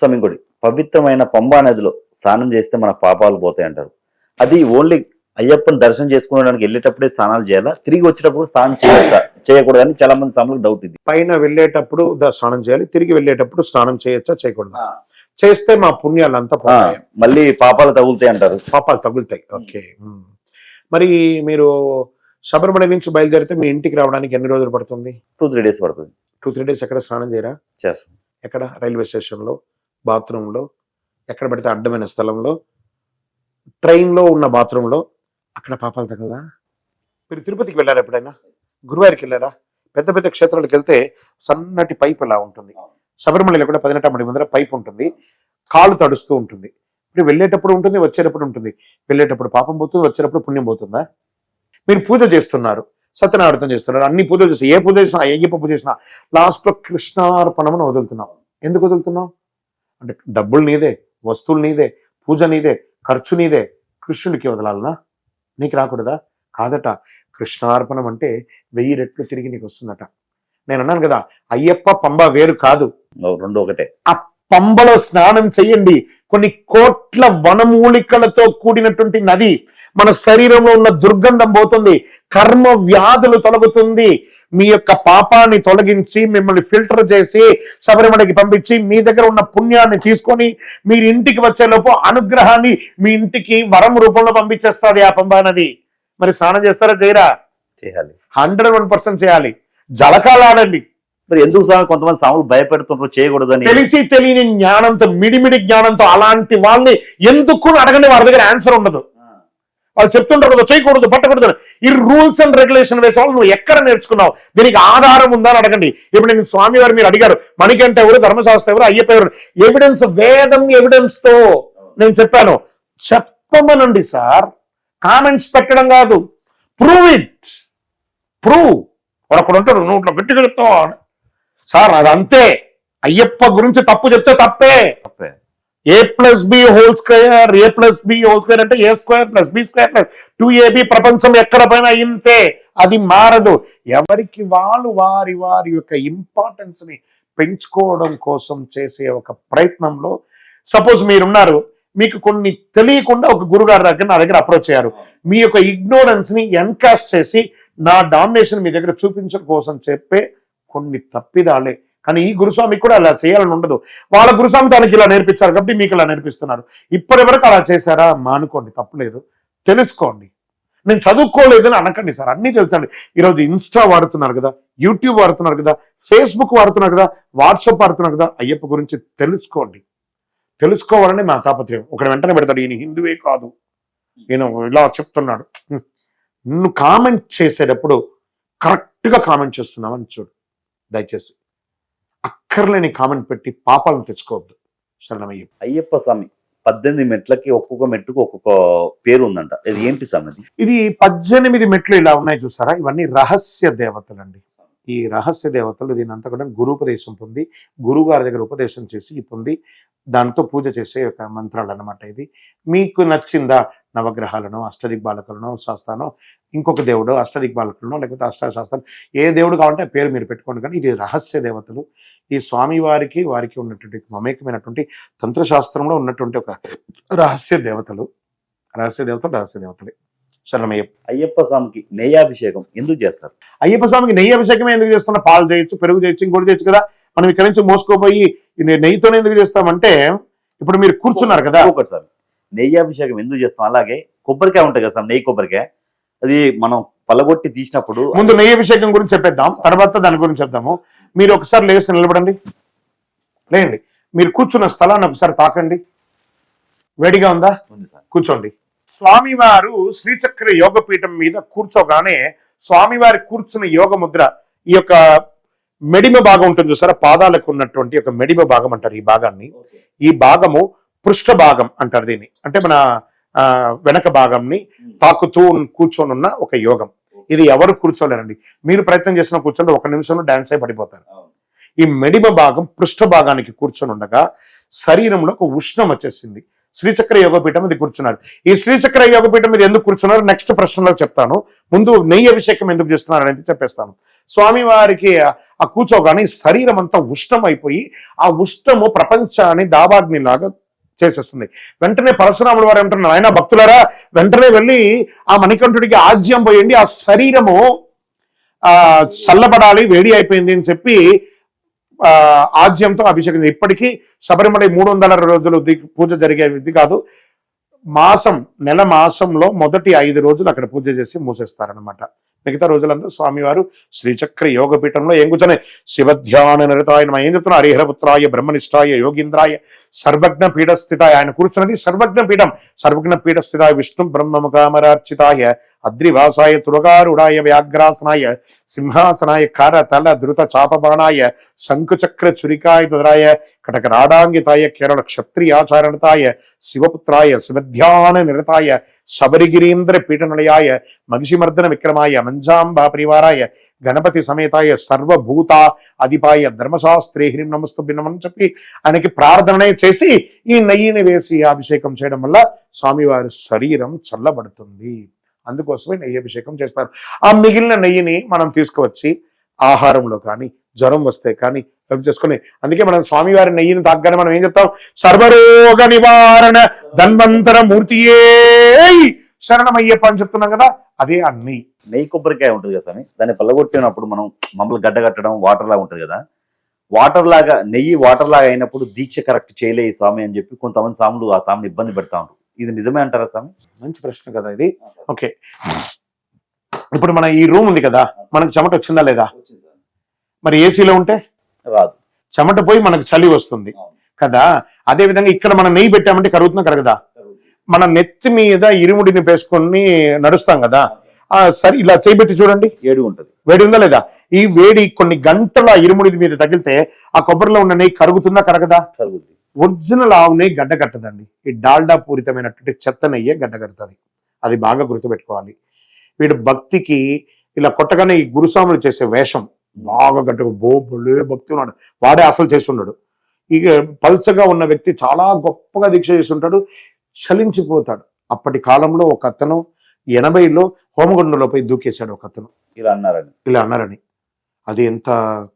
So ఇంకోటి పవిత్రమైన పంబా నదిలో స్నానం చేస్తే మన పాపాలు పోతాయి అంటారు. అది ఓన్లీ అయ్యప్పని దర్శనం చేసుకోవడానికి వెళ్ళేటప్పుడే స్నానాలు చేయాలా? తిరిగి వచ్చేటప్పుడు స్నానం చేయొచ్చా? చేయకూడదని చాలా మంది సార్లు డౌట్ ఇది. పైన వెళ్ళేటప్పుడు స్నానం చేయాలి తిరిగి వెళ్ళేటప్పుడు స్నానం చేయొచ్చా? చేయకూడదా? చేస్తే మా పుణ్యాలు అంతా మళ్ళీ పాపాలు తగులుతాయి అంటారు. పాపాలు తగులుతాయి. ఓకే. మరి మీరు శబరిమల నుంచి బయలుదేరితే మీ ఇంటికి రావడానికి ఎన్ని రోజులు పడుతుంది? టూ త్రీ డేస్ పడుతుంది. టూ త్రీ డేస్ ఎక్కడ స్నానం చేయరా? చేస్తాం. ఎక్కడ? రైల్వే స్టేషన్లో. బాత్రూంలో ఎక్కడ పడితే అడ్డమైన స్థలంలో ట్రైన్లో ఉన్న బాత్రూంలో అక్కడ పాపాలు తగలదా? మీరు తిరుపతికి వెళ్ళారా ఎప్పుడైనా? గురువారికి వెళ్ళారా? పెద్ద పెద్ద క్షేత్రాలకు వెళ్తే సన్నటి పైప్ ఇలా ఉంటుంది. శబరిమలలో కూడా పదినెట్ట మడి ముందర పైప్ ఉంటుంది. కాలు తడుస్తూ ఉంటుంది. ఇప్పుడు వెళ్ళేటప్పుడు ఉంటుంది వచ్చేటప్పుడు ఉంటుంది. వెళ్ళేటప్పుడు పాపం పోతుంది వచ్చేటప్పుడు పుణ్యం పోతుందా? మీరు పూజ చేస్తున్నారు సత్యనారాయణ చేస్తున్నారు. అన్ని పూజలు చేసి ఏ పూజ చేసినా ఏ పూజ చేసినా లాస్ట్లో కృష్ణార్పణమని వదులుతున్నాం. ఎందుకు వదులుతున్నాం? అంటే డబ్బులు నీదే వస్తువులు నీదే పూజ నీదే ఖర్చు నీదే కృష్ణుడికి వదలాలనా? నీకు రాకూడదా? కాదట. కృష్ణార్పణం అంటే వెయ్యి రెట్లు తిరిగి నీకు వస్తుందట. నేను అన్నాను కదా అయ్యప్ప పంబ వేరు కాదు. రెండు ఒకటే. పంబలో స్నానం చెయ్యండి. కొన్ని కోట్ల వనమూలికలతో కూడినటువంటి నది మన శరీరంలో ఉన్న దుర్గంధం పోతుంది కర్మ వ్యాధులు తొలగుతుంది. మీ యొక్క పాపాన్ని తొలగించి మిమ్మల్ని ఫిల్టర్ చేసి శబరిమలకి పంపించి మీ దగ్గర ఉన్న పుణ్యాన్ని తీసుకొని మీరు ఇంటికి వచ్చేలోపు అనుగ్రహాన్ని మీ ఇంటికి వరం రూపంలో పంపించేస్తుంది ఆ పంబా నది. మరి స్నానం చేస్తారా చేయరా? చేయాలి. హండ్రెడ్ వన్ పర్సెంట్ చేయాలి. జలకాలాడండి. మరి ఎందుకు స్వామి కొంతమంది సాములు భయపెడుతుంటారు చేయకూడదని? తెలిసి తెలియని జ్ఞానంతో మిడిమిడి జ్ఞానంతో అలాంటి వాళ్ళని ఎందుకు అడగండి వారి దగ్గర ఆన్సర్ ఉండదు. వాళ్ళు చెప్తుంటారు కదా చేయకూడదు పట్టకూడదు ఈ రూల్స్ అండ్ రెగ్యులేషన్ వేసే వాళ్ళు నువ్వు ఎక్కడ నేర్చుకున్నావు? దీనికి ఆధారం ఉందా అని అడగండి. ఇప్పుడు నేను స్వామి వారు మీరు అడిగారు మణికంట ఎవరు ధర్మశాస్త్ర ఎవరు అయ్యప్ప ఎవరు? ఎవిడెన్స్ వేదం ఎవిడెన్స్తో నేను చెప్పాను. చెప్పమనండి సార్. కామెంట్స్ పెట్టడం కాదు. ప్రూవ్ ఇట్ ప్రూవ్ వాడు అక్కడ ఉంటాడు నోట్లో గట్టిగా చెప్తావా? సార్ అది అంతే అయ్యప్ప గురించి తప్పు చెప్తే తప్పే. తప్పే. A plus B whole square A plus B whole square అంటే A square plus B square plus two AB ప్రపంచం ఎక్కడ పైన ఇంతే. అది మారదు. ఎవరికి వాళ్ళు వారి వారి యొక్క ఇంపార్టెన్స్ని పెంచుకోవడం కోసం చేసే ఒక ప్రయత్నంలో సపోజ్ మీరున్నారు మీకు కొన్ని తెలియకుండా ఒక గురుగారి దగ్గర నా దగ్గర అప్రోచ్ అయ్యారు. మీ యొక్క ఇగ్నోరెన్స్ని ఎన్కాస్ట్ చేసి నా డామినేషన్ మీ దగ్గర చూపించడం కోసం చెప్పే కొన్ని తప్పిదాలే. కానీ ఈ గురుస్వామికి కూడా అలా చేయాలని ఉండదు. వాళ్ళ గురుస్వామి తనకి ఇలా నేర్పించారు కాబట్టి మీకు ఇలా నేర్పిస్తున్నారు. ఇప్పటి వరకు అలా చేశారా? మానుకోండి తప్పలేదు. తెలుసుకోండి. నేను చదువుకోలేదని అనకండి సార్. అన్నీ తెలుసండి. ఈరోజు ఇన్స్టా వాడుతున్నారు కదా యూట్యూబ్ వాడుతున్నారు కదా ఫేస్బుక్ వాడుతున్నారు కదా వాట్సాప్ వాడుతున్నారు కదా అయ్యప్ప గురించి తెలుసుకోండి. తెలుసుకోవాలని మా తాపత్రయం. ఒకటి వెంటనే పెడతాడు ఈయన హిందువే కాదు. ఈయన ఇలా చెప్తున్నాడు. నువ్వు కామెంట్ చేసేటప్పుడు కరెక్ట్గా కామెంట్ చేస్తున్నావని చూడు. దయచేసి అక్కర్లేని కామెంట్ పెట్టి పాపాలను తెచ్చుకోవద్దు. శరణమయ్య అయ్యప్ప స్వామి పద్దెనిమిది మెట్లకి ఒక్కొక్క మెట్టుకు ఒక్కొక్క పేరు ఉందంట. ఇది ఏంటి అది? ఇది పద్దెనిమిది మెట్లు ఇలా ఉన్నాయి చూసారా ఇవన్నీ రహస్య దేవతలండి. ఈ రహస్య దేవతలు దీనంతా కూడా గురుపదేశం పొంది గురువు గారి దగ్గర ఉపదేశం చేసి పొంది దాంతో పూజ చేసే ఒక మంత్రాలు అన్నమాట ఇది. మీకు నచ్చిందా? నవగ్రహాలను అష్టదిగ్బాలకులను శాస్త్రానో ఇంకొక దేవుడు అష్టదిగ్బాలకులను లేకపోతే అష్టాశాస్త్రం ఏ దేవుడు కావాలంటే ఆ పేరు మీరు పెట్టుకోండి కానీ ఇది రహస్య దేవతలు. ఈ స్వామి వారికి వారికి ఉన్నటువంటి మమేకమైనటువంటి తంత్రశాస్త్రంలో ఉన్నటువంటి ఒక రహస్య దేవతలు. రహస్య దేవతలు రహస్య దేవతలే. శరణమయ్య. అయ్యప్ప స్వామికి నెయ్యాభిషేకం ఎందుకు చేస్తారు? అయ్యప్ప స్వామికి నెయ్యి అభిషేకమే ఎందుకు చేస్తున్నా పాలు చేయొచ్చు పెరుగు చేయొచ్చు ఇంకోటి చేయొచ్చు కదా. మనం ఇక్కడ నుంచి మోసుకోపోయి నెయ్యితోనే ఎందుకు చేస్తామంటే ఇప్పుడు మీరు కూర్చున్నారు కదా. ఒకటి స్వామి నెయ్యాభిషేకం ఎందుకు చేస్తాం? అలాగే కొబ్బరికాయ ఉంటుంది కదా స్వామి నెయ్యి కొబ్బరికాయ. అది మనం పలగొట్టి తీసినప్పుడు ముందు నెయ్యి అభిషేకం గురించి చెప్పేద్దాం తర్వాత దాని గురించి చెప్దాము. మీరు ఒకసారి లేచి నిలబడండి. లేండి మీరు కూర్చున్న స్థలాన్ని ఒకసారి తాకండి. వేడిగా ఉందా? ఉంది సార్. కూర్చోండి. స్వామివారు శ్రీచక్ర యోగ పీఠం మీద కూర్చోగానే స్వామివారి కూర్చున్న యోగ ముద్ర ఈ యొక్క మెడిమ భాగం ఉంటుంది చూసారా? పాదాలకు ఉన్నటువంటి ఒక మెడిమ భాగం అంటారు ఈ భాగాన్ని. ఈ భాగము పృష్ఠ భాగం అంటారు దీన్ని. అంటే మన ఆ, వెనక భాగంని తాకుతూ కూర్చొని ఉన్న ఒక యోగం. ఇది ఎవరు కూర్చోలేరండి. మీరు ప్రయత్నం చేసిన కూర్చొని ఒక నిమిషంలో డాన్స్ అయి పడిపోతారు. ఈ మెడిమ భాగం పృష్ఠ భాగానికి కూర్చొని ఉండగా శరీరంలో ఒక ఉష్ణం వచ్చేసింది. శ్రీచక్ర యోగపీఠం మీద కూర్చున్నారు. ఈ శ్రీచక్ర యోగపీఠం మీద ఎందుకు కూర్చున్నారు? నెక్స్ట్ ప్రశ్నలో చెప్తాను. ముందు నెయ్యి అభిషేకం ఎందుకు చేస్తున్నారు అనేది చెప్పేస్తాను. స్వామి వారికి ఆ కూర్చోగానే శరీరం అంతా ఉష్ణం అయిపోయి ఆ ఉష్ణము ప్రపంచాన్ని దావాగ్నిలాగా చేసేస్తుంది. వెంటనే పరశురాముల వారు ఏమంటున్నారు? ఆయన భక్తులారా వెంటనే వెళ్ళి ఆ మణికంఠుడికి ఆజ్యం పోయండి. ఆ శరీరము ఆ చల్లబడాలి వేడి అయిపోయింది అని చెప్పి ఆ ఆజ్యంతో అభిషేకం ఇప్పటికీ శబరిమల మూడు వందల రోజులు పూజ జరిగే ఇది కాదు. మాసం నెల మాసంలో మొదటి ఐదు రోజులు అక్కడ పూజ చేసి మూసేస్తారనమాట మిగతా రోజులంతా స్వామివారు శ్రీచక్ర యోగ పీఠంలో ఏం కూర్చొని శివధ్యాన నిరతాయ నమః. ఏం చెప్తున్నారు హరిహరపుత్రాయ బ్రహ్మనిష్టాయ యోగీంద్రాయ సర్వజ్ఞ పీఠస్థితాయ ఆయన కూర్చున్నది సర్వజ్ఞ పీఠం సర్వజ్ఞ పీఠస్థితాయ విష్ణు బ్రహ్మముఖామరార్చితాయ అద్రివాసాయ తురగారుడాయ వ్యాఘ్రాసనాయ సింహాసనాయ కర తల ధృత చాపబాణాయ శంకుచక్ర చురికాయ కటక రాడాంగితాయ కేరళ క్షత్రియాచారణతాయ శివపుత్రాయ శివధ్యాన నిరతాయ శబరిగిరీంద్ర పీఠనిలయాయ మగిషిమర్దన విక్రమాయ మంజాంబా పరివారాయ. గణపతి సమేతాయ సర్వభూత అధిపాయ ధర్మశాస్త్రే హ్రీం నమస్తు చెప్పి ఆయనకి ప్రార్థన చేసి ఈ నెయ్యిని వేసి అభిషేకం చేయడం వల్ల స్వామివారి శరీరం చల్లబడుతుంది. అందుకోసమే నెయ్యి అభిషేకం చేస్తారు. ఆ మిగిలిన నెయ్యిని మనం తీసుకువచ్చి ఆహారంలో కానీ జ్వరం వస్తే కానీ చేసుకుని అందుకే మనం స్వామివారి నెయ్యిని తాగ్గానే మనం ఏం చెప్తాం? సర్వరోగ నివారణ ధన్వంతర మూర్తియే శరణమయ్యప్ప అని చెప్తున్నాం కదా అదే ఆ నెయ్యి నెయ్యి కొబ్బరికాయ ఉంటుంది కదా స్వామి దాన్ని పల్లగొట్టినప్పుడు మనం మమ్మల్ని గడ్డ కట్టడం వాటర్ లాగా ఉంటుంది కదా. వాటర్ లాగా నెయ్యి వాటర్ లాగా అయినప్పుడు దీక్ష కరెక్ట్ చేయలే ఈ స్వామి అని చెప్పి కొంతమంది స్వాములు ఆ స్వామిని ఇబ్బంది పెడతా ఉంటారు. ఇది నిజమే అంటారా స్వామి? మంచి ప్రశ్న కదా ఇది. ఓకే ఇప్పుడు మన ఈ రూమ్ ఉంది కదా మనకు చెమట వచ్చిందా లేదా? మరి ఏసీలో ఉంటే? రాదు. చెమట పోయి మనకు చలి వస్తుంది. కదా అదే విధంగా ఇక్కడ మనం నెయ్యి పెట్టామంటే కరుగుతుందా కరగదా? మన నెత్తి మీద ఇరుముడిని వేసుకొని నడుస్తాం కదా. ఆ సరే ఇలా చేయబెట్టి చూడండి. ఏడు ఉంటుంది. వేడి ఉందా లేదా? ఈ వేడి కొన్ని గంటల ఇరుముడి మీద తగిలితే ఆ కొబ్బరిలో ఉన్న నెయ్యి కరుగుతుందా కరగదా? కరుగుద్ది. ఒరిజినల్ ఆవు నెయ్యి గడ్డ కట్టదండి. ఈ డాల్డా పూరితమైనటువంటి చెత్త నెయ్యే గడ్డ కడుతుంది. అది బాగా గుర్తుపెట్టుకోవాలి. వీడు భక్తికి ఇలా కొట్టగానే ఈ గురుస్వాములు చేసే వేషం బాగా గట్టిగా బోబులే భక్తి ఉన్నాడు. వాడే అసలు చేసి ఉన్నాడు ఇక పల్చగా ఉన్న వ్యక్తి చాలా గొప్పగా దీక్ష చేసి ఉంటాడు. చలించిపోతాడు. అప్పటి కాలంలో ఒక అతను ఎనభైలో హోమగుండంలో పోయి దూకేశాడు ఒక అతను ఇలా అన్నారని. ఇలా అన్నారని. అది ఎంత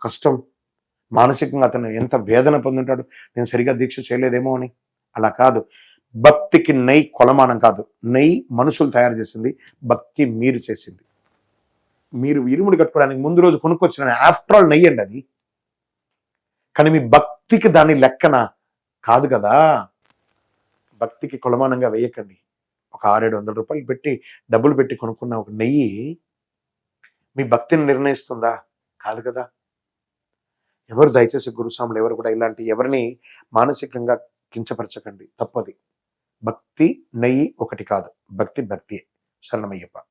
కష్టం. మానసికంగా అతను ఎంత వేదన పొందుంటాడు. నేను సరిగా దీక్ష చేయలేదేమో అని. అలా కాదు. భక్తికి నెయ్యి కొలమానం కాదు. నెయ్యి మనుషులు తయారు చేసింది. భక్తి మీరు చేసింది. మీరు ఇరుముడి కట్టుకోవడానికి ముందు రోజు కొనుక్కొచ్చిన ఆఫ్టర్ ఆల్ నెయ్యి అండి అది. కానీ మీ భక్తికి దాని లెక్కన కాదు కదా. భక్తికి కొలమానంగా వేయకండి. ఒక ఆరేడు వందల రూపాయలు పెట్టి డబ్బులు పెట్టి కొనుక్కున్న ఒక నెయ్యి మీ భక్తిని నిర్ణయిస్తుందా? కాదు కదా. ఎవరు దయచేసి గురుస్వాములు ఎవరు కూడా ఇలాంటి ఎవరిని మానసికంగా కించపరచకండి. తప్పది. భక్తి నెయ్యి ఒకటి కాదు. భక్తి భక్తి శరణమయ్యప్ప.